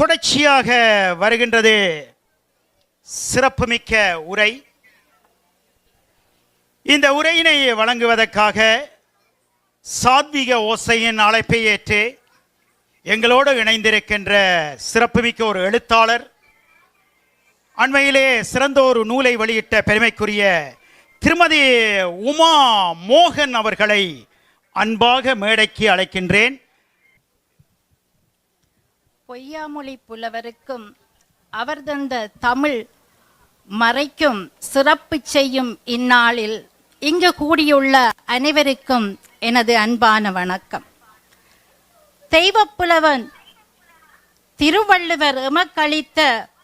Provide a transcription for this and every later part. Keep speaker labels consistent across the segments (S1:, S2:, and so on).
S1: தொடர்ச்சியாக வருகின்றது சிறப்புமிக்க உரை இந்த உரையினை வழங்குவதற்காக சாத்விக ஓசையின் அழைப்பை ஏற்று எங்களோடு இணைந்திருக்கின்ற சிறப்புமிக்க ஒரு எழுத்தாளர் அண்மையிலே சிறந்த ஒரு நூலை வெளியிட்ட பெருமைக்குரிய திருமதி உமா மோகன் அவர்களை அன்பாக மேடைக்கு அழைக்கின்றேன்
S2: பொய்யாமொழி புலவருக்கும் அவர் தந்த தமிழ் மறைக்கும் சிறப்பு செய்யும் இந்நாளில் இங்கு கூடியுள்ள அனைவருக்கும் எனது அன்பான வணக்கம் தெய்வப்புலவன் திருவள்ளுவர் எமக்களித்த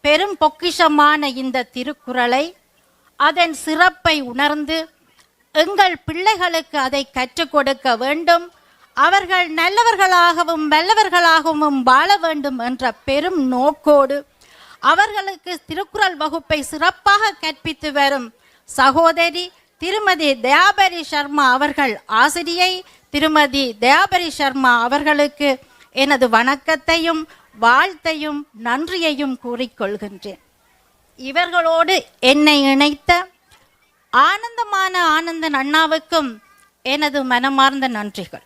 S2: பெரும் பொக்கிஷமான இந்த திருக்குறளை அதன் சிறப்பை உணர்ந்து எங்கள் பிள்ளைகளுக்கு அதை கற்றுக் கொடுக்க வேண்டும் அவர்கள் நல்லவர்களாகவும் வல்லவர்களாகவும் வாழ வேண்டும் என்ற பெரும் நோக்கோடு அவர்களுக்கு திருக்குறள் வகுப்பை சிறப்பாக கற்பித்து வரும் சகோதரி திருமதி தயாபரி சர்மா அவர்கள் ஆசிரியை திருமதி தயாபரி சர்மா அவர்களுக்கு எனது வணக்கத்தையும் வாழ்த்தையும் நன்றியையும் கூறிக்கொள்கின்றேன் இவர்களோடு என்னை இணைத்த ஆனந்தமான ஆனந்தன் அண்ணாவுக்கும் எனது மனமார்ந்த நன்றிகள்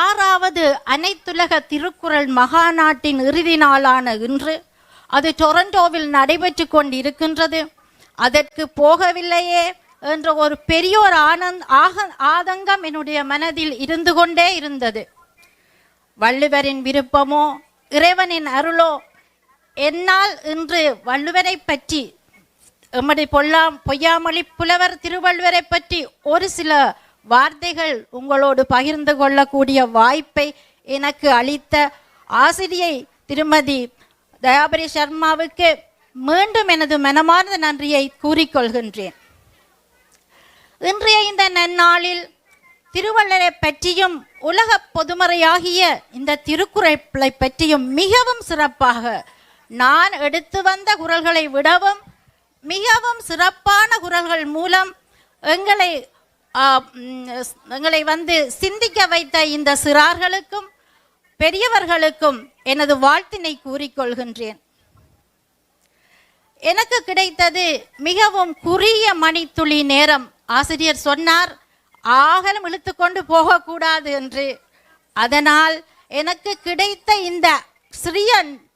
S2: ஆறாவது அனைத்துலக திருக்குறள் மகாநாட்டின் இறுதி நாளான இன்று அது டொரண்டோவில் நடைபெற்று கொண்டிருக்கின்றது அதற்கு போகவில்லையே என்ற ஒரு பெரியோர் ஆனந்த் ஆக ஆதங்கம் என்னுடைய மனதில் இருந்து கொண்டே இருந்தது வள்ளுவரின் விருப்பமோ இறைவனின் அருளோ என்னால் இன்று வள்ளுவரை பற்றி எம்மடி பொல்லாம் பொய்யாமொழி புலவர் திருவள்ளுவரை பற்றி ஒரு சில வார்த்தைகள் உங்களோடு பகிர்ந்து கொள்ளக்கூடிய வாய்ப்பை எனக்கு அளித்த ஆசிரியை திருமதி தயாபரி சர்மாவுக்கு மீண்டும் எனது மனமார்ந்த நன்றியை கூறிக்கொள்கின்றேன் இன்றைய இந்த நன்னாளில் திருவள்ளரை பற்றியும் உலக பொதுமறையாகிய இந்த திருக்குறளை பற்றியும் மிகவும் சிறப்பாக நான் எடுத்து வந்த குரல்களை விடவும் மிகவும் சிறப்பான குரல்கள் மூலம் எங்களை எங்களை வந்து சிந்திக்க வைத்த இந்த சிறார்களுக்கும் பெரியவர்களுக்கும் எனது வாழ்த்தினை கூறிக்கொள்கின்றேன் எனக்கு கிடைத்தது மிகவும் குறுகிய மணித்துளி நேரம் ஆசிரியர் சொன்னார் ஆகலம் இழுத்துக்கொண்டு போகக்கூடாது என்று அதனால் எனக்கு கிடைத்த இந்த சிறிய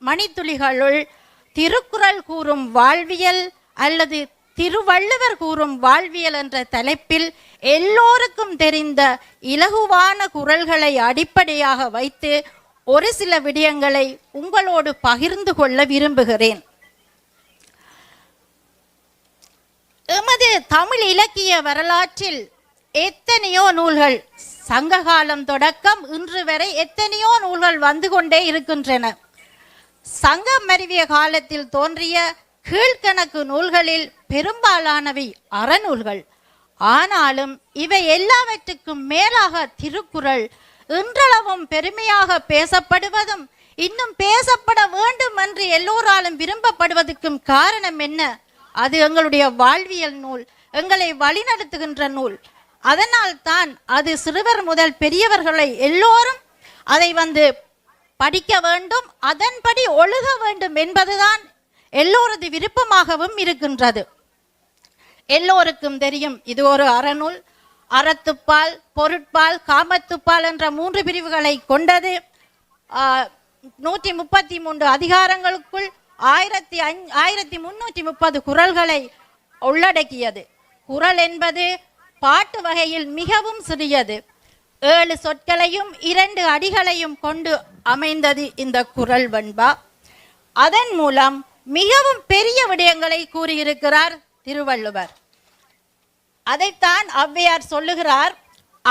S2: மணித்துளிகளுள் திருக்குறள் கூறும் வாழ்வியல் அல்லது திருவள்ளுவர் கூறும் வாழ்வியல் என்ற தலைப்பில் எல்லோருக்கும் தெரிந்த இலகுவான குரல்களை அடிப்படையாக வைத்து ஒரு சில விடயங்களை உங்களோடு பகிர்ந்து கொள்ள விரும்புகிறேன் எமது தமிழ் இலக்கிய வரலாற்றில் எத்தனையோ நூல்கள் சங்ககாலம் தொடக்கம் இன்று வரை எத்தனையோ நூல்கள் வந்து கொண்டே இருக்கின்றன சங்கம் அறிவிய காலத்தில் தோன்றிய கீழ்கணக்கு நூல்களில் பெரும்பாலானவை அறநூல்கள் ஆனாலும் இவை எல்லாவற்றுக்கும் மேலாக திருக்குறள் இன்றளவும் பெருமையாக பேசப்படுவதும் இன்னும் பேசப்பட வேண்டும் என்று எல்லோராலும் விரும்பப்படுவதற்கும் காரணம் என்ன அது எங்களுடைய வாழ்வியல் நூல் எங்களை வழிநடத்துகின்ற நூல் அதனால் தான் அது சிறுவர் முதல் பெரியவர்களை எல்லோரும் அதை வந்து படிக்க வேண்டும் அதன்படி ஒழுக வேண்டும் என்பதுதான் எல்லோரது விருப்பமாகவும் இருக்கின்றது எல்லோருக்கும் தெரியும் இது ஒரு அறநூல் அறத்துப்பால் பொருட்பால் காமத்துப்பால் என்ற மூன்று பிரிவுகளை கொண்டது நூற்றி முப்பத்தி மூன்று அதிகாரங்களுக்குள் ஆயிரத்தி அஞ் ஆயிரத்தி முன்னூற்றி முப்பது குரல்களை உள்ளடக்கியது குரல் என்பது பாட்டு வகையில் மிகவும் சிறியது ஏழு சொற்களையும் இரண்டு அடிகளையும் கொண்டு அமைந்தது இந்த குரல் வண்பா அதன் மூலம் மிகவும் பெரிய விடயங்களை கூறியிருக்கிறார் திருவள்ளுவர் அதைத்தான் அவ்வையார் சொல்லுகிறார்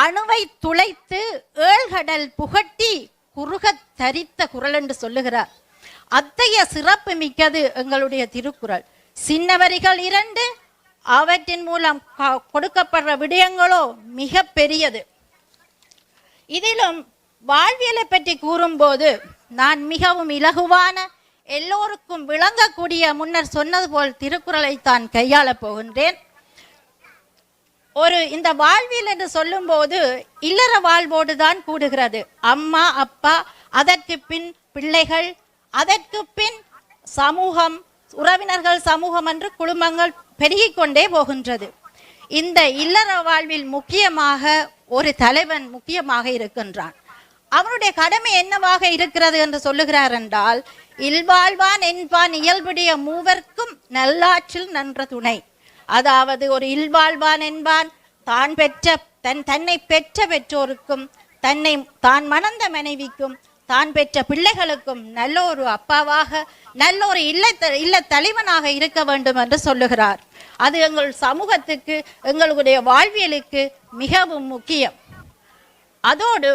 S2: அணுவை துளைத்து ஏழ்கடல் புகட்டி குறுகத் தரித்த குரல் என்று சொல்லுகிறார் அத்தகைய சிறப்பு மிக்கது எங்களுடைய திருக்குறள் சின்னவரிகள் இரண்டு அவற்றின் மூலம் கொடுக்கப்படுற விடயங்களோ மிக பெரியது இதிலும் வாழ்வியலை பற்றி கூறும்போது நான் மிகவும் இலகுவான எல்லோருக்கும் விளங்கக்கூடிய முன்னர் சொன்னது போல் திருக்குறளை தான் கையாளப் போகின்றேன் ஒரு இந்த வாழ்வில் என்று சொல்லும்போது இல்லற வாழ்வோடு தான் கூடுகிறது அம்மா அப்பா அதற்கு பின் பிள்ளைகள் அதற்கு பின் சமூகம் உறவினர்கள் சமூகம் என்று குடும்பங்கள் பெருகிக் கொண்டே போகின்றது இந்த இல்லற வாழ்வில் முக்கியமாக ஒரு தலைவன் முக்கியமாக இருக்கின்றான் அவனுடைய கடமை என்னவாக இருக்கிறது என்று சொல்லுகிறார் என்றால் இல்வாழ்வான் என்பான் இயல்புடைய மூவர்க்கும் நல்லாற்றில் நன்ற துணை அதாவது ஒரு இல்வாழ்வான் என்பான் தான் பெற்ற தன் தன்னை பெற்ற பெற்றோருக்கும் தன்னை தான் மணந்த மனைவிக்கும் தான் பெற்ற பிள்ளைகளுக்கும் நல்ல ஒரு அப்பாவாக நல்ல ஒரு இல்ல இல்ல தலைவனாக இருக்க வேண்டும் என்று சொல்லுகிறார் அது எங்கள் சமூகத்துக்கு எங்களுடைய வாழ்வியலுக்கு மிகவும் முக்கியம் அதோடு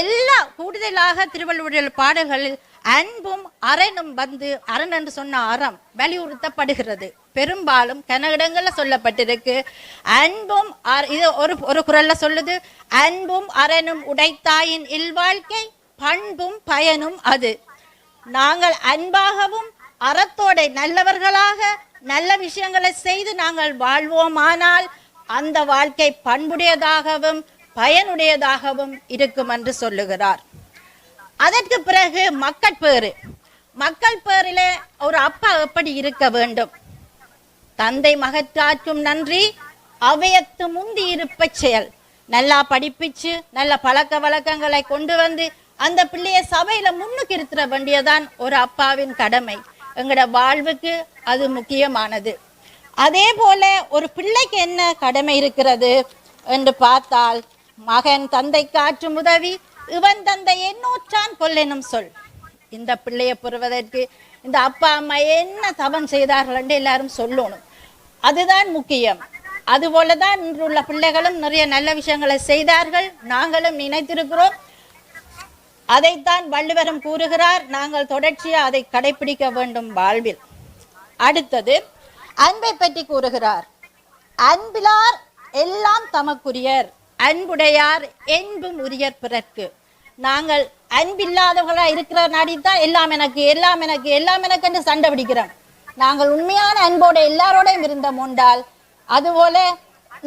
S2: எல்லா கூடுதலாக திருவள்ளுவரில் பாடல்களில் அன்பும் அரணும் வந்து அரண் என்று சொன்ன அறம் வலியுறுத்தப்படுகிறது பெரும்பாலும் கனகிடங்கள்ல சொல்லப்பட்டிருக்கு அன்பும் இது ஒரு ஒரு குரல்ல சொல்லுது அன்பும் அரணும் உடைத்தாயின் இல்வாழ்க்கை பண்பும் பயனும் அது நாங்கள் அன்பாகவும் அறத்தோட நல்லவர்களாக நல்ல விஷயங்களை செய்து நாங்கள் வாழ்வோமானால் அந்த வாழ்க்கை பண்புடையதாகவும் பயனுடையதாகவும் இருக்கும் என்று சொல்லுகிறார் அதற்கு பிறகு மக்கள் பேரு மக்கள் பேரில ஒரு அப்பா எப்படி இருக்க வேண்டும் தந்தை மகத்தாற்றும் நன்றி அவையத்து முந்தி இருப்ப செயல் நல்லா படிப்பிச்சு நல்ல பழக்க வழக்கங்களை கொண்டு வந்து அந்த பிள்ளைய சபையில முன்னுக்கு இருத்துற வேண்டியதான் ஒரு அப்பாவின் கடமை எங்களோட வாழ்வுக்கு அது முக்கியமானது அதே போல ஒரு பிள்ளைக்கு என்ன கடமை இருக்கிறது என்று பார்த்தால் மகன் தந்தை காற்றும் உதவி இவன் தந்த எண்ணூற்றான் கொல்லெனும் சொல் இந்த பிள்ளையை பெறுவதற்கு இந்த அப்பா அம்மா என்ன தவம் செய்தார்கள் என்று எல்லாரும் சொல்லணும் அதுதான் முக்கியம் அதுபோல தான் இன்றுள்ள பிள்ளைகளும் நிறைய நல்ல விஷயங்களை செய்தார்கள் நாங்களும் நினைத்திருக்கிறோம் அதைத்தான் வள்ளுவரும் கூறுகிறார் நாங்கள் தொடர்ச்சியாக அதை கடைபிடிக்க வேண்டும் வாழ்வில் அடுத்தது அன்பை பற்றி கூறுகிறார் அன்பிலார் எல்லாம் தமக்குரியர் அன்புடையார் என்பும் உரியர் பிறர்க்கு நாங்கள் அன்பில்லாதவர்களா இருக்கிற நாடி தான் எல்லாம் எனக்கு எல்லாம் எனக்கு எல்லாம் எனக்கு என்று சண்டை பிடிக்கிறோம் நாங்கள் உண்மையான அன்போட எல்லாரோடையும் இருந்தோம் உண்டால் அதுபோல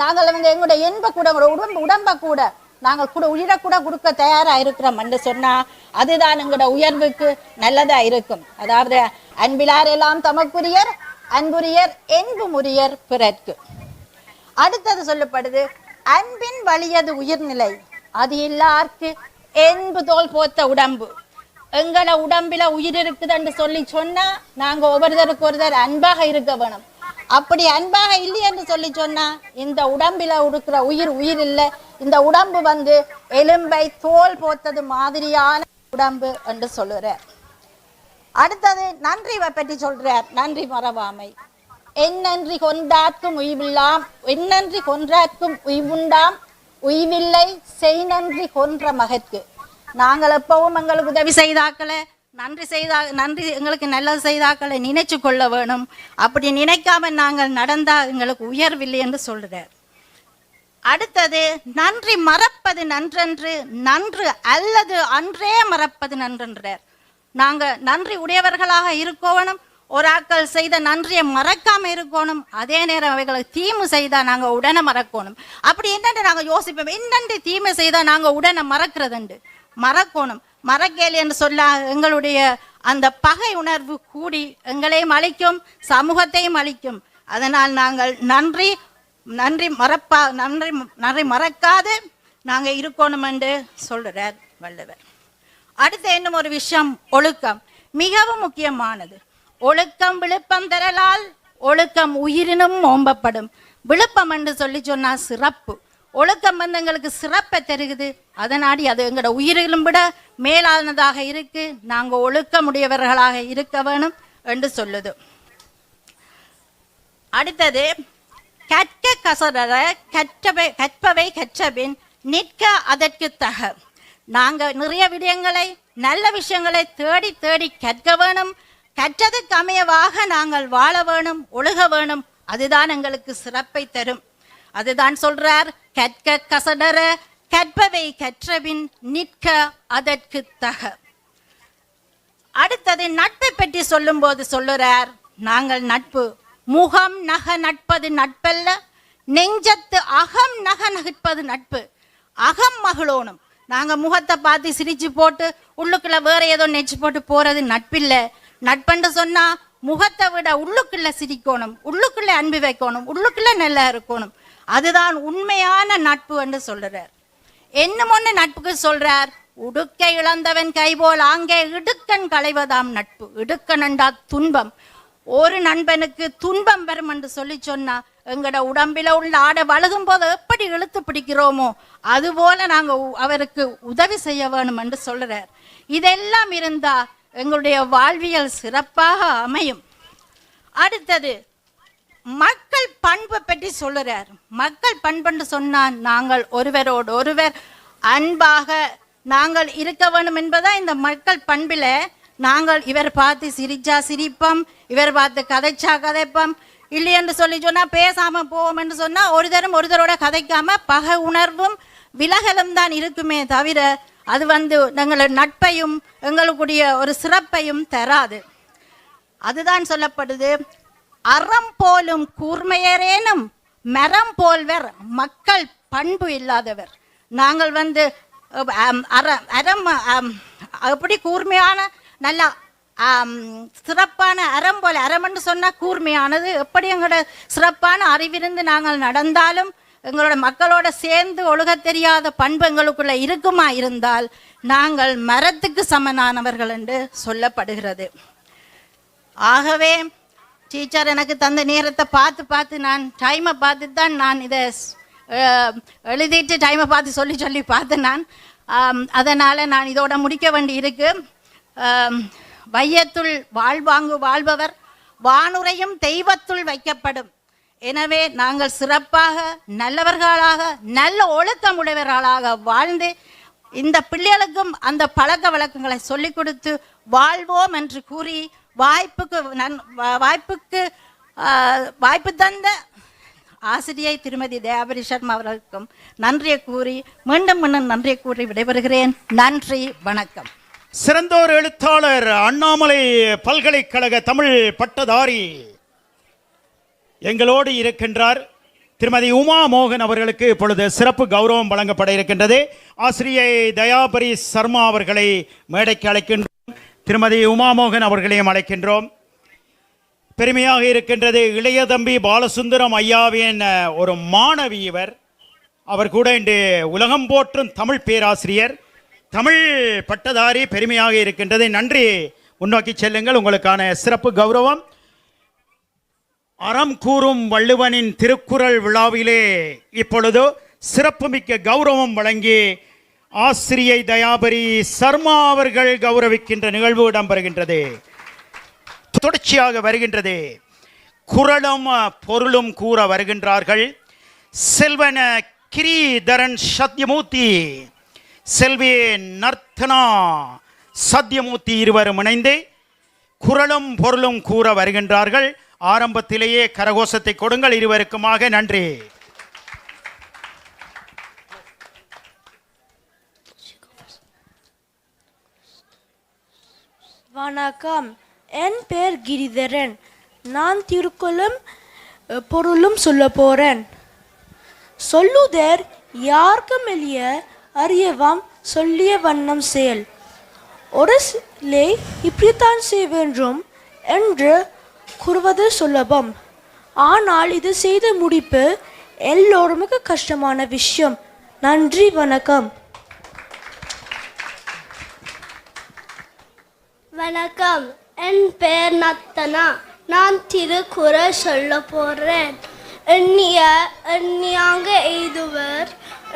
S2: நாங்கள் வந்து எங்களுடைய என்ப கூட உடம்பு உடம்ப கூட நாங்கள் கூட உயிரை கூட கொடுக்க தயாராக இருக்கிறோம் என்று சொன்னால் அதுதான் எங்களோட உயர்வுக்கு நல்லதாக இருக்கும் அதாவது அன்பிலார் எல்லாம் தமக்குரியர் அன்புரியர் உரியர் பிறர்க்கு அடுத்தது சொல்லப்படுது அன்பின் வழியது உயிர்நிலை அது எல்லாருக்கு என்பு தோல் போத்த உடம்பு எங்களை உடம்புல உயிர் இருக்குதுன்னு சொல்லி சொன்னா நாங்க ஒவ்வொருத்தருக்கு ஒருத்தர் அன்பாக இருக்க வேணும் அப்படி அன்பாக இல்லை என்று சொல்லி சொன்னா இந்த உடம்புல உடுக்கிற உயிர் உயிர் இல்லை இந்த உடம்பு வந்து எலும்பை தோல் போத்தது மாதிரியான உடம்பு என்று சொல்லுற அடுத்தது நன்றி பற்றி சொல்றார் நன்றி மறவாமை என்னன்றி கொண்டாக்கும் உய்வில்லாம் என்னன்றி கொன்றாக்கும் உய்வுண்டாம் உய்வில்லை செய் நன்றி கொன்ற மகற்கு நாங்கள் எப்பவும் எங்களுக்கு உதவி செய்தாக்கல நன்றி செய்தா நன்றி எங்களுக்கு நல்லது செய்தாக்களை நினைச்சு கொள்ள வேணும் அப்படி நினைக்காம நாங்கள் நடந்தால் எங்களுக்கு உயர்வில்லை என்று சொல்கிறார் அடுத்தது நன்றி மறப்பது நன்றன்று நன்று அல்லது அன்றே மறப்பது நன்றென்றார் நாங்கள் நன்றி உடையவர்களாக இருக்கோவனும் ஒராக்கள் செய்த நன்றியை மறக்காம இருக்கணும் அதே நேரம் அவைகளை தீமை செய்தா நாங்க உடனே மறக்கணும் அப்படி என்னென்று நாங்க யோசிப்போம் என்னண்டு தீமை செய்தா நாங்க உடனே மறக்கிறதுண்டு மறக்கணும் மறக்கேலி என்று சொல்ல எங்களுடைய அந்த பகை உணர்வு கூடி எங்களையும் அழிக்கும் சமூகத்தையும் அழிக்கும் அதனால் நாங்கள் நன்றி நன்றி மறப்பா நன்றி நன்றி மறக்காது நாங்கள் இருக்கணும் என்று சொல்கிறார் வள்ளுவர் அடுத்து இன்னும் ஒரு விஷயம் ஒழுக்கம் மிகவும் முக்கியமானது ஒழுக்கம் விழுப்பம் தரலால் ஒழுக்கம் உயிரினும் ஓம்பப்படும் விழுப்பம் என்று சொல்லி சொன்னா சிறப்பு ஒழுக்கம் வந்து எங்களுக்கு சிறப்பை தருகுது அதனாடி அது எங்களோட உயிரிலும் விட மேலானதாக இருக்கு நாங்கள் ஒழுக்கமுடையவர்களாக இருக்க வேணும் என்று சொல்லுது அடுத்தது கற்க கசர கற்றவை கற்பவை கற்றபின் நிற்க அதற்கு தக நாங்கள் நிறைய விடயங்களை நல்ல விஷயங்களை தேடி தேடி கற்க வேணும் கற்றதுக்கு அமையவாக நாங்கள் வாழ வேணும் ஒழுக வேணும் அதுதான் எங்களுக்கு சிறப்பை தரும் அதுதான் சொல்றார் கற்க கசடர கற்பவை கற்றபின் நிற்க அதற்கு தக அடுத்தது நட்பை பற்றி சொல்லும் போது சொல்லுறார் நாங்கள் நட்பு முகம் நக நட்பது நட்பல்ல நெஞ்சத்து அகம் நக நகற்பது நட்பு அகம் மகளோனும் நாங்கள் முகத்தை பார்த்து சிரிச்சு போட்டு உள்ளுக்குள்ள வேற ஏதோ நெச்சு போட்டு போறது நட்பில்லை நட்பண்டு சொன்னா முகத்தை விட உள்ளுக்குள்ள சிரிக்கணும் உள்ளுக்குள்ள அன்பு வைக்கணும் உள்ளுக்குள்ள நல்லா இருக்கணும் அதுதான் உண்மையான நட்பு என்று சொல்கிறார் என்னும் ஒன்று நட்புக்கு சொல்றார் உடுக்க இழந்தவன் கைபோல் அங்கே இடுக்கன் களைவதாம் நட்பு இடுக்கன் என்றால் துன்பம் ஒரு நண்பனுக்கு துன்பம் வரும் என்று சொல்லி சொன்னா எங்களோட உடம்பில் உள்ள ஆடை வழுகும் போது எப்படி இழுத்து பிடிக்கிறோமோ அதுபோல நாங்க அவருக்கு உதவி செய்ய வேணும் என்று சொல்றார் இதெல்லாம் இருந்தா எங்களுடைய வாழ்வியல் சிறப்பாக அமையும் அடுத்தது மக்கள் பண்பை பற்றி சொல்லுறார் மக்கள் பண்புன்னு சொன்னால் நாங்கள் ஒருவரோடு ஒருவர் அன்பாக நாங்கள் இருக்க வேண்டும் என்பதா இந்த மக்கள் பண்பில் நாங்கள் இவர் பார்த்து சிரிச்சா சிரிப்போம் இவர் பார்த்து கதைச்சா கதைப்போம் இல்லை என்று சொல்லி சொன்னால் பேசாமல் போவோம் என்று சொன்னால் ஒருதரும் ஒருதரோட கதைக்காமல் பக உணர்வும் விலகலும் தான் இருக்குமே தவிர அது வந்து எங்களோட நட்பையும் எங்களுக்குடைய ஒரு சிறப்பையும் தராது அதுதான் சொல்லப்படுது அறம் போலும் கூர்மையரேனும் மரம் போல்வர் மக்கள் பண்பு இல்லாதவர் நாங்கள் வந்து அறம் அறம் அப்படி கூர்மையான நல்லா சிறப்பான அறம் போல் அறம்னு சொன்னால் கூர்மையானது எப்படி எங்களோட சிறப்பான அறிவிருந்து நாங்கள் நடந்தாலும் எங்களோட மக்களோட சேர்ந்து ஒழுக தெரியாத பண்பு எங்களுக்குள்ள இருக்குமா இருந்தால் நாங்கள் மரத்துக்கு சமனானவர்கள் என்று சொல்லப்படுகிறது ஆகவே டீச்சர் எனக்கு தந்த நேரத்தை பார்த்து பார்த்து நான் டைமை பார்த்து தான் நான் இதை எழுதிட்டு டைமை பார்த்து சொல்லி சொல்லி பார்த்தேன் நான் அதனால் நான் இதோட முடிக்க வேண்டி இருக்கு வையத்துள் வாழ்வாங்கு வாழ்பவர் வானுரையும் தெய்வத்துள் வைக்கப்படும் எனவே நாங்கள் சிறப்பாக நல்லவர்களாக நல்ல ஒழுக்கம் உடையவர்களாக வாழ்ந்து இந்த பிள்ளைகளுக்கும் அந்த பழக்க வழக்கங்களை சொல்லிக் கொடுத்து வாழ்வோம் என்று கூறி வாய்ப்புக்கு நன் வாய்ப்புக்கு வாய்ப்பு தந்த ஆசிரியை திருமதி தேவரி சர்மா அவர்களுக்கும் நன்றியை கூறி மீண்டும் மீண்டும் நன்றியை கூறி விடைபெறுகிறேன் நன்றி வணக்கம் சிறந்தோர் எழுத்தாளர் அண்ணாமலை பல்கலைக்கழக தமிழ் பட்டதாரி எங்களோடு இருக்கின்றார் திருமதி உமா மோகன் அவர்களுக்கு இப்பொழுது சிறப்பு கௌரவம் வழங்கப்பட இருக்கின்றது ஆசிரியை தயாபரி சர்மா அவர்களை மேடைக்கு அழைக்கின்றோம் திருமதி உமா மோகன் அவர்களையும் அழைக்கின்றோம் பெருமையாக இருக்கின்றது இளைய தம்பி பாலசுந்தரம் ஐயாவின் ஒரு மாணவி இவர் அவர் கூட இன்று உலகம் போற்றும் தமிழ் பேராசிரியர் தமிழ் பட்டதாரி பெருமையாக இருக்கின்றது நன்றி முன்னோக்கி செல்லுங்கள் உங்களுக்கான சிறப்பு கௌரவம் அறம் கூறும் வள்ளுவனின் திருக்குறள் விழாவிலே இப்பொழுது சிறப்புமிக்க கௌரவம் வழங்கி ஆசிரியை தயாபரி சர்மா அவர்கள் கௌரவிக்கின்ற நிகழ்வு இடம்பெறுகின்றது தொடர்ச்சியாக வருகின்றது குரலும் பொருளும் கூற வருகின்றார்கள் செல்வன கிரிதரன் சத்யமூர்த்தி செல்வி நர்த்தனா சத்யமூர்த்தி இருவரும் இணைந்து குரலும் பொருளும் கூற வருகின்றார்கள் ஆரம்பத்திலேயே கரகோஷத்தை கொடுங்கள் இருவருக்குமாக நன்றி
S3: வணக்கம் என் பேர் கிரிதரன் நான் திருக்குளும் பொருளும் சொல்ல போறேன் சொல்லுதர் யாருக்கும் எளிய அறியவாம் சொல்லிய வண்ணம் செயல் ஒரு சிலை இப்படித்தான் செய்வென்றும் என்று கூறுவது சுலபம் ஆனால் இது செய்த முடிப்பு எல்லோருமுக்கு கஷ்டமான விஷயம் நன்றி வணக்கம்
S4: வணக்கம் என் பெயர் நத்தனா நான் திருக்குறள் சொல்ல போறேன் எண்ணிய எண்ணியாங்க எய்துவர்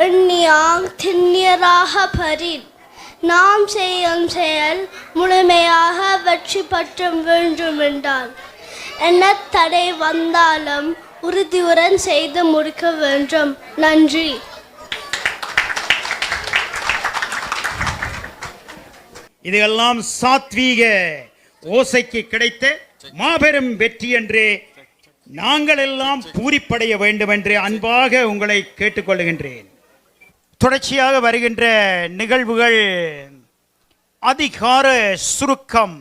S4: எண்ணியாங் திண்ணியராக பரின் நாம் செய்யும் செயல் முழுமையாக வெற்றி பற்றும் வேண்டும் என்றால் என்ன தடை வந்தாலும் உறுதியுடன் செய்து முடிக்க வேண்டும் நன்றி
S1: இதுகெல்லாம் சாத்வீக ஓசைக்கு கிடைத்த மாபெரும் வெற்றி என்று நாங்கள் எல்லாம் பூரிப்படைய வேண்டும் என்று அன்பாக உங்களை கேட்டுக்கொள்கின்றேன் தொடர்ச்சியாக வருகின்ற நிகழ்வுகள் அதிகார சுருக்கம்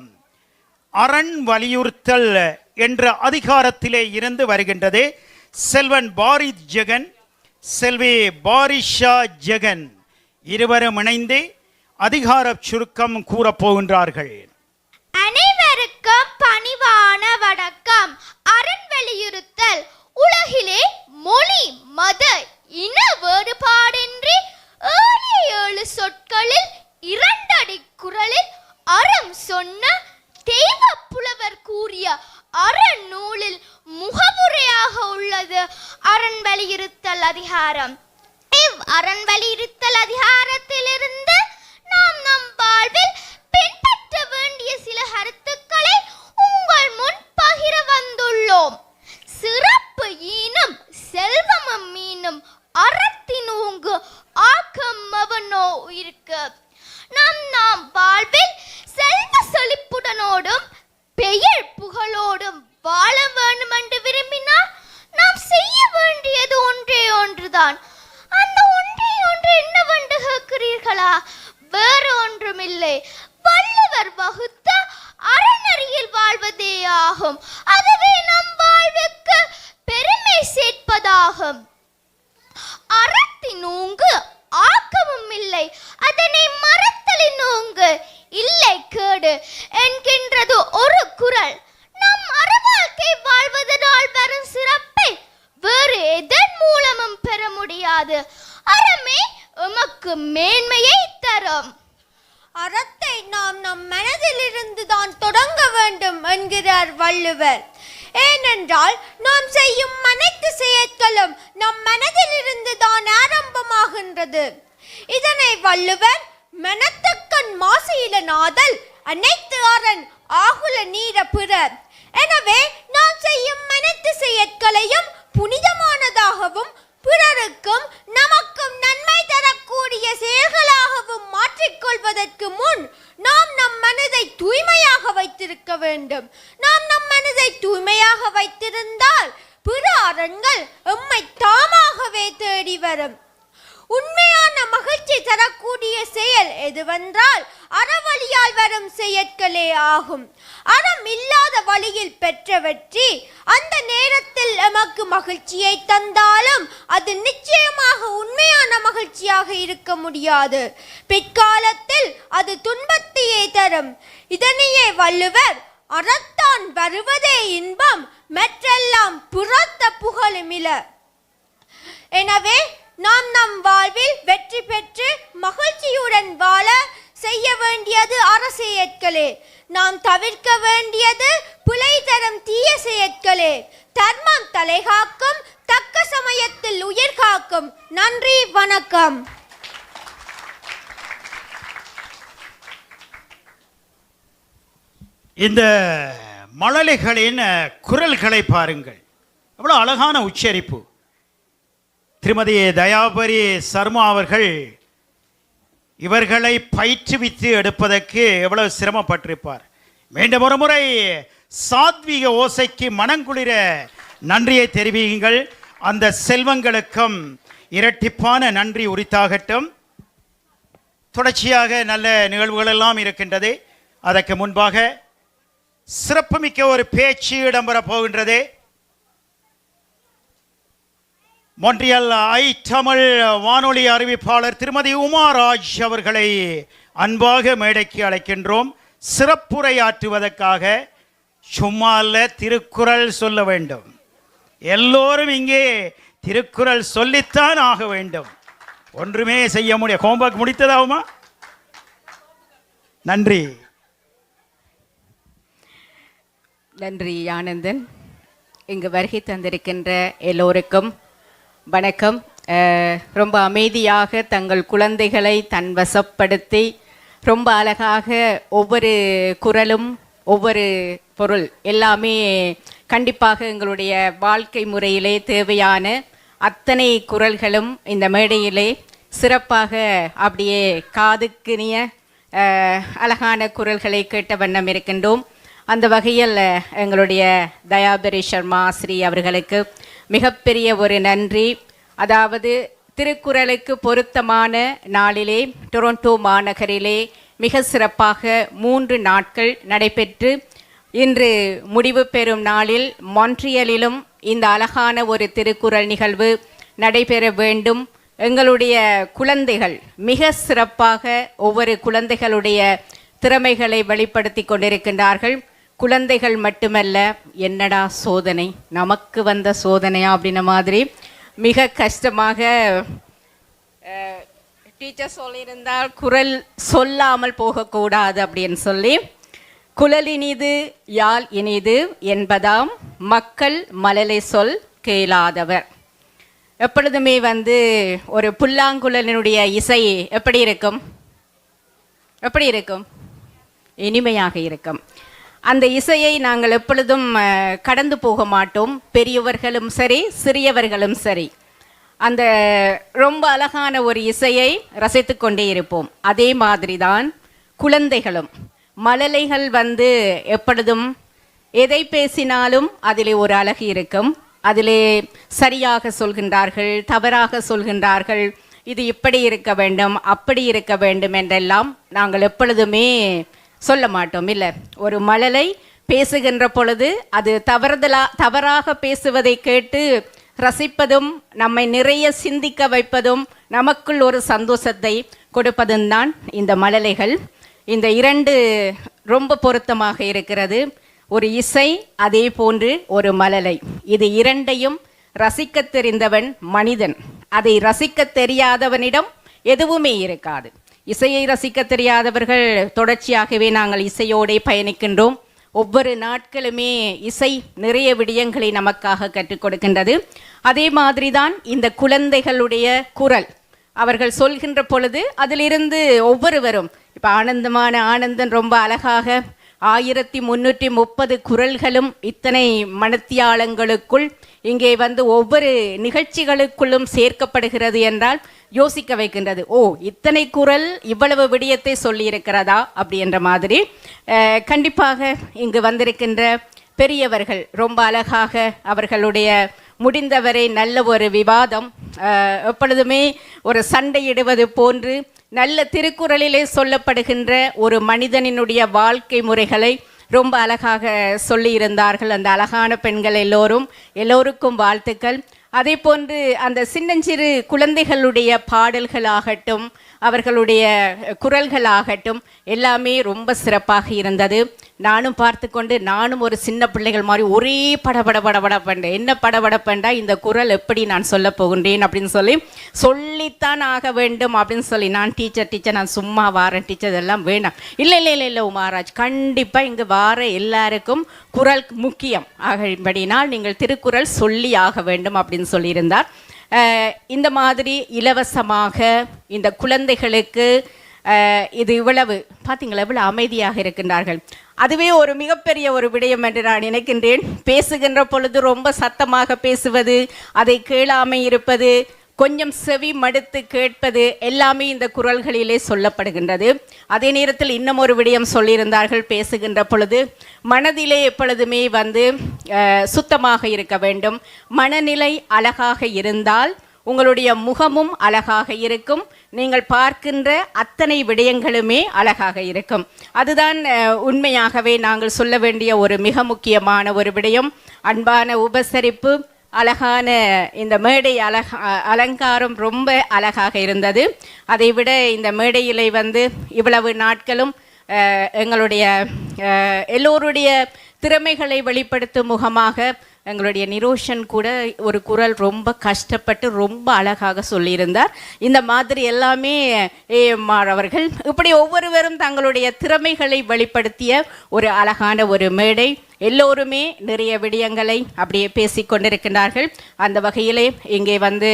S1: அரண் வலியுறுத்தல் என்ற அதிகாரத்திலே இருந்து வருகின்றது செல்வன் பாரித் ஜெகன் செல்வி பாரிஷா ஜெகன் இருவரும் இணைந்து அதிகார
S5: சுருக்கம் கூறப்போகின்றார்கள் அனைவருக்கும் பணிவான வணக்கம் அரண் வலியுறுத்தல் உலகிலே மொழி மத இன வேறுபாடின்றி ஏழு ஏழு சொற்களில் இரண்டடி குரலில் அறம் சொன்ன தேவ புலவர் கூறிய அறநூலில் முகமுறையாக உள்ளது அரண் வலியுறுத்தல் அதிகாரம் இவ் அரண் வலியுறுத்தல் அதிகாரத்திலிருந்து நாம் நம் வாழ்வில் பின்பற்ற வேண்டிய சில கருத்துக்களை உங்கள் முன் பகிர வந்துள்ளோம் சிறப்பு ஈனம் செல்வமம் மீனும் அறத்தினூங்கு ஆக்கமவனோ இருக்கு நம் நாம் வாழ்வில் செல்வ செழிப்புடனோடும் பெயர் புகழோடும் வாழ வேண்டும் என்று விரும்பினால் நாம் செய்ய வேண்டியது ஒன்றே ஒன்றுதான் அந்த ஒன்றே ஒன்று என்னவென்று கேட்கிறீர்களா வேறு இல்லை வள்ளுவர் வகுத்த அறநெறியில் வாழ்வதே ஆகும் அதுவே நம் வாழ்வுக்கு பெருமை சேர்ப்பதாகும் அறத்தின் ஊங்கு ஆக்கமும் இல்லை அதனை மறத்தலின் ஊங்கு இல்லை கேடு என்கின்றது ஒரு குரல் நம் அறவாழ்க்கை வாழ்வதனால் வரும் சிறப்பை வேறு எதன் மூலமும் பெற முடியாது அறமே உமக்கு மேன்மையை தரும் அறத்தை நாம் நம் மனதிலிருந்து தான் தொடங்க வேண்டும் என்கிறார் வள்ளுவர் ஏனென்றால் நாம் செய்யும் அனைத்து செயற்களும் நம் மனதிலிருந்து தான் ஆரம்பமாகின்றது இதனை வள்ளுவர் மனத்துக்கு அரண் மாசையில நாதல் அனைத்து அரண் ஆகுல நீர பிற எனவே நாம் செய்யும் அனைத்து செயற்களையும் புனிதமானதாகவும் பிறருக்கும் நமக்கும் நன்மை தரக்கூடிய செயல்களாகவும் மாற்றிக்கொள்வதற்கு முன் நாம் நம் மனதை தூய்மையாக வைத்திருக்க வேண்டும் நாம் நம் மனதை தூய்மையாக வைத்திருந்தால் பிற அரண்கள் எம்மை தாமாகவே தேடி வரும் உண்மையான மகிழ்ச்சி தரக்கூடிய செயல் எதுவென்றால் அறவழியால் வரும் செயற்களே ஆகும் அறம் இல்லாத வழியில் பெற்ற வெற்றி அந்த நேரத்தில் நமக்கு மகிழ்ச்சியை தந்தாலும் அது நிச்சயமாக உண்மையான மகிழ்ச்சியாக இருக்க முடியாது பிற்காலத்தில் அது துன்பத்தையே தரும் இதனையே வள்ளுவர் அறத்தான் வருவதே இன்பம் மற்றெல்லாம் புறத்த புகழுமில எனவே நாம் நம் வாழ்வில் வெற்றி பெற்று மகிழ்ச்சியுடன் வாழ செய்ய வேண்டியது அற நாம் தவிர்க்க வேண்டியது புலை தரும் தீய செயற்களே தர்மம் தலைகாக்கும் தக்க சமயத்தில் உயிர் காக்கும் நன்றி வணக்கம்
S1: இந்த மழலைகளின் குரல்களை பாருங்கள் அவ்வளோ அழகான உச்சரிப்பு திருமதி தயாபரி சர்மா அவர்கள் இவர்களை பயிற்றுவித்து எடுப்பதற்கு எவ்வளவு சிரமப்பட்டிருப்பார் மீண்டும் ஒரு முறை சாத்வீக ஓசைக்கு மனங்குளிர நன்றியை தெரிவியுங்கள் அந்த செல்வங்களுக்கும் இரட்டிப்பான நன்றி உரித்தாகட்டும் தொடர்ச்சியாக நல்ல நிகழ்வுகள் எல்லாம் இருக்கின்றது அதற்கு முன்பாக சிறப்புமிக்க ஒரு பேச்சு இடம்பெற போகின்றது மொன்றியல் ஐ தமிழ் வானொலி அறிவிப்பாளர் திருமதி உமாராஜ் அவர்களை அன்பாக மேடைக்கு அழைக்கின்றோம் சிறப்புரையாற்றுவதற்காக சும்மா அல்ல திருக்குறள் சொல்ல வேண்டும் எல்லோரும் இங்கே திருக்குறள் சொல்லித்தான் ஆக வேண்டும் ஒன்றுமே செய்ய முடியும் ஹோம்ஒர்க் முடித்ததாகுமா நன்றி
S6: நன்றி ஆனந்தன் இங்கு வருகை தந்திருக்கின்ற எல்லோருக்கும் வணக்கம் ரொம்ப அமைதியாக தங்கள் குழந்தைகளை தன் வசப்படுத்தி ரொம்ப அழகாக ஒவ்வொரு குரலும் ஒவ்வொரு பொருள் எல்லாமே கண்டிப்பாக எங்களுடைய வாழ்க்கை முறையிலே தேவையான அத்தனை குரல்களும் இந்த மேடையிலே சிறப்பாக அப்படியே காதுக்கினிய அழகான குரல்களை கேட்ட வண்ணம் இருக்கின்றோம் அந்த வகையில் எங்களுடைய தயாபரி சர்மா ஸ்ரீ அவர்களுக்கு மிகப்பெரிய ஒரு நன்றி அதாவது திருக்குறளுக்கு பொருத்தமான நாளிலே டொரண்டோ மாநகரிலே மிக சிறப்பாக மூன்று நாட்கள் நடைபெற்று இன்று முடிவு பெறும் நாளில் மொன்ட்ரியலிலும் இந்த அழகான ஒரு திருக்குறள் நிகழ்வு நடைபெற வேண்டும் எங்களுடைய குழந்தைகள் மிக சிறப்பாக ஒவ்வொரு குழந்தைகளுடைய திறமைகளை வெளிப்படுத்தி கொண்டிருக்கின்றார்கள் குழந்தைகள் மட்டுமல்ல என்னடா சோதனை நமக்கு வந்த சோதனையா அப்படின்ன மாதிரி மிக கஷ்டமாக டீச்சர் சொல்லியிருந்தால் குரல் சொல்லாமல் போகக்கூடாது அப்படின்னு சொல்லி குழல் இனிது யாழ் இனிது என்பதாம் மக்கள் மலலை சொல் கேளாதவர் எப்பொழுதுமே வந்து ஒரு புல்லாங்குழலினுடைய இசை எப்படி இருக்கும் எப்படி இருக்கும் இனிமையாக இருக்கும் அந்த இசையை நாங்கள் எப்பொழுதும் கடந்து போக மாட்டோம் பெரியவர்களும் சரி சிறியவர்களும் சரி அந்த ரொம்ப அழகான ஒரு இசையை ரசித்து கொண்டே இருப்போம் அதே மாதிரி தான் குழந்தைகளும் மழலைகள் வந்து எப்பொழுதும் எதை பேசினாலும் அதிலே ஒரு அழகு இருக்கும் அதிலே சரியாக சொல்கின்றார்கள் தவறாக சொல்கின்றார்கள் இது இப்படி இருக்க வேண்டும் அப்படி இருக்க வேண்டும் என்றெல்லாம் நாங்கள் எப்பொழுதுமே சொல்ல மாட்டோம் இல்லை ஒரு மழலை பேசுகின்ற பொழுது அது தவறுதலா தவறாக பேசுவதை கேட்டு ரசிப்பதும் நம்மை நிறைய சிந்திக்க வைப்பதும் நமக்குள் ஒரு சந்தோஷத்தை கொடுப்பதும் தான் இந்த மழலைகள் இந்த இரண்டு ரொம்ப பொருத்தமாக இருக்கிறது ஒரு இசை அதே போன்று ஒரு மழலை இது இரண்டையும் ரசிக்க தெரிந்தவன் மனிதன் அதை ரசிக்க தெரியாதவனிடம் எதுவுமே இருக்காது இசையை ரசிக்க தெரியாதவர்கள் தொடர்ச்சியாகவே நாங்கள் இசையோடே பயணிக்கின்றோம் ஒவ்வொரு நாட்களுமே இசை நிறைய விடயங்களை நமக்காக கற்றுக் கொடுக்கின்றது அதே மாதிரி தான் இந்த குழந்தைகளுடைய குரல் அவர்கள் சொல்கின்ற பொழுது அதிலிருந்து ஒவ்வொருவரும் இப்போ ஆனந்தமான ஆனந்தன் ரொம்ப அழகாக ஆயிரத்தி முன்னூற்றி முப்பது குரல்களும் இத்தனை மனத்தியாளங்களுக்குள் இங்கே வந்து ஒவ்வொரு நிகழ்ச்சிகளுக்குள்ளும் சேர்க்கப்படுகிறது என்றால் யோசிக்க வைக்கின்றது ஓ இத்தனை குரல் இவ்வளவு விடயத்தை சொல்லியிருக்கிறதா அப்படின்ற மாதிரி கண்டிப்பாக இங்கு வந்திருக்கின்ற பெரியவர்கள் ரொம்ப அழகாக அவர்களுடைய முடிந்தவரை நல்ல ஒரு விவாதம் எப்பொழுதுமே ஒரு சண்டையிடுவது போன்று நல்ல திருக்குறளிலே சொல்லப்படுகின்ற ஒரு மனிதனினுடைய வாழ்க்கை முறைகளை ரொம்ப அழகாக சொல்லியிருந்தார்கள் அந்த அழகான பெண்கள் எல்லோரும் எல்லோருக்கும் வாழ்த்துக்கள் அதே போன்று அந்த சின்னஞ்சிறு குழந்தைகளுடைய பாடல்களாகட்டும் அவர்களுடைய குரல்கள் ஆகட்டும் எல்லாமே ரொம்ப சிறப்பாக இருந்தது நானும் பார்த்து கொண்டு நானும் ஒரு சின்ன பிள்ளைகள் மாதிரி ஒரே படபட படபடப்பண்ட என்ன படபடப்பண்டா இந்த குரல் எப்படி நான் சொல்ல போகின்றேன் அப்படின்னு சொல்லி சொல்லித்தான் ஆக வேண்டும் அப்படின்னு சொல்லி நான் டீச்சர் டீச்சர் நான் சும்மா வாரேன் டீச்சர் எல்லாம் வேண்டாம் இல்லை இல்லை இல்லை இல்லை உமாராஜ் கண்டிப்பாக இங்கே வார எல்லாருக்கும் குரல் முக்கியம் ஆகபடினால் நீங்கள் திருக்குறள் சொல்லி ஆக வேண்டும் அப்படின்னு சொல்லியிருந்தார் இந்த மாதிரி இலவசமாக இந்த குழந்தைகளுக்கு இது இவ்வளவு பார்த்தீங்களா இவ்வளவு அமைதியாக இருக்கின்றார்கள் அதுவே ஒரு மிகப்பெரிய ஒரு விடயம் என்று நான் நினைக்கின்றேன் பேசுகின்ற பொழுது ரொம்ப சத்தமாக பேசுவது அதை கேளாமை இருப்பது கொஞ்சம் செவி மடுத்து கேட்பது எல்லாமே இந்த குரல்களிலே சொல்லப்படுகின்றது அதே நேரத்தில் இன்னும் ஒரு விடயம் சொல்லியிருந்தார்கள் பேசுகின்ற பொழுது மனதிலே எப்பொழுதுமே வந்து சுத்தமாக இருக்க வேண்டும் மனநிலை அழகாக இருந்தால் உங்களுடைய முகமும் அழகாக இருக்கும் நீங்கள் பார்க்கின்ற அத்தனை விடயங்களுமே அழகாக இருக்கும் அதுதான் உண்மையாகவே நாங்கள் சொல்ல வேண்டிய ஒரு மிக முக்கியமான ஒரு விடயம் அன்பான உபசரிப்பு அழகான இந்த மேடை அழக அலங்காரம் ரொம்ப அழகாக இருந்தது அதை விட இந்த மேடையில் வந்து இவ்வளவு நாட்களும் எங்களுடைய எல்லோருடைய திறமைகளை வெளிப்படுத்தும் முகமாக எங்களுடைய நிரோஷன் கூட ஒரு குரல் ரொம்ப கஷ்டப்பட்டு ரொம்ப அழகாக சொல்லியிருந்தார் இந்த மாதிரி எல்லாமே ஏஎம்ஆர் அவர்கள் இப்படி ஒவ்வொருவரும் தங்களுடைய திறமைகளை வெளிப்படுத்திய ஒரு அழகான ஒரு மேடை எல்லோருமே நிறைய விடயங்களை அப்படியே பேசி கொண்டிருக்கின்றார்கள் அந்த வகையிலே இங்கே வந்து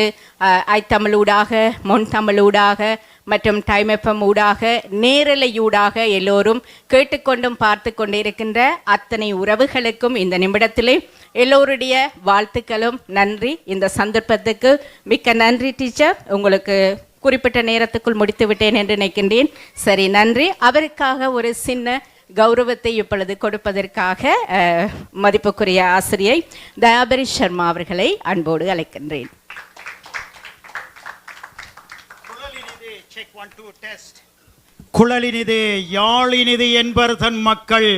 S6: ஐ தமிழூடாக மொன் தமிழூடாக மற்றும் டைம் எஃப்எம் ஊடாக நேரலையூடாக எல்லோரும் கேட்டுக்கொண்டும் பார்த்து கொண்டிருக்கின்ற அத்தனை உறவுகளுக்கும் இந்த நிமிடத்திலே எல்லோருடைய வாழ்த்துக்களும் நன்றி இந்த சந்தர்ப்பத்துக்கு மிக்க நன்றி டீச்சர் உங்களுக்கு குறிப்பிட்ட நேரத்துக்குள் முடித்து விட்டேன் என்று நினைக்கின்றேன் சரி நன்றி அவருக்காக ஒரு சின்ன கௌரவத்தை இப்பொழுது கொடுப்பதற்காக மதிப்புக்குரிய ஆசிரியை தயாபரி
S1: சர்மா அவர்களை அன்போடு அழைக்கின்றேன் குழலினிது யாழினிது என்பர் தன் மக்கள்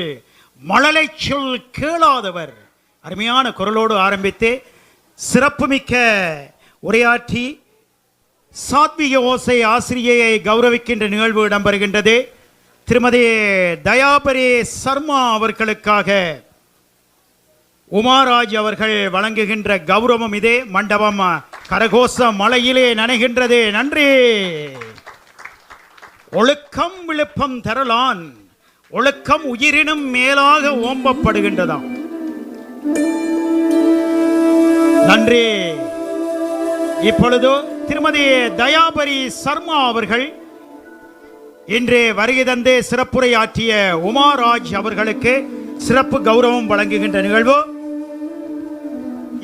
S1: மழலை சொல் கேளாதவர் அருமையான குரலோடு ஆரம்பித்து சிறப்புமிக்க உரையாற்றி சாத்விக ஓசை ஆசிரியையை கௌரவிக்கின்ற நிகழ்வு இடம்பெறுகின்றது திருமதி தயாபரி சர்மா அவர்களுக்காக உமாராஜ் அவர்கள் வழங்குகின்ற கௌரவம் இதே மண்டபம் கரகோச மலையிலே நனைகின்றது நன்றி ஒழுக்கம் விழுப்பம் தரலான் ஒழுக்கம் உயிரினும் மேலாக ஓம்பப்படுகின்றதாம் நன்றி இப்பொழுது திருமதி தயாபரி சர்மா அவர்கள் இன்று வருகை தந்து சிறப்புரையாற்றிய உமாராஜ் அவர்களுக்கு சிறப்பு கௌரவம் வழங்குகின்ற நிகழ்வு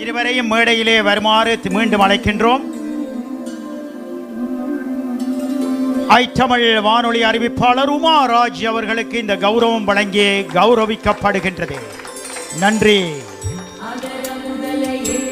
S1: இருவரையும் மேடையிலே வருமாறு மீண்டும் அழைக்கின்றோம் ஐட்டமிழ் வானொலி அறிவிப்பாளர் உமாராஜ் அவர்களுக்கு இந்த கௌரவம் வழங்கி கௌரவிக்கப்படுகின்றது நன்றி நிலையில்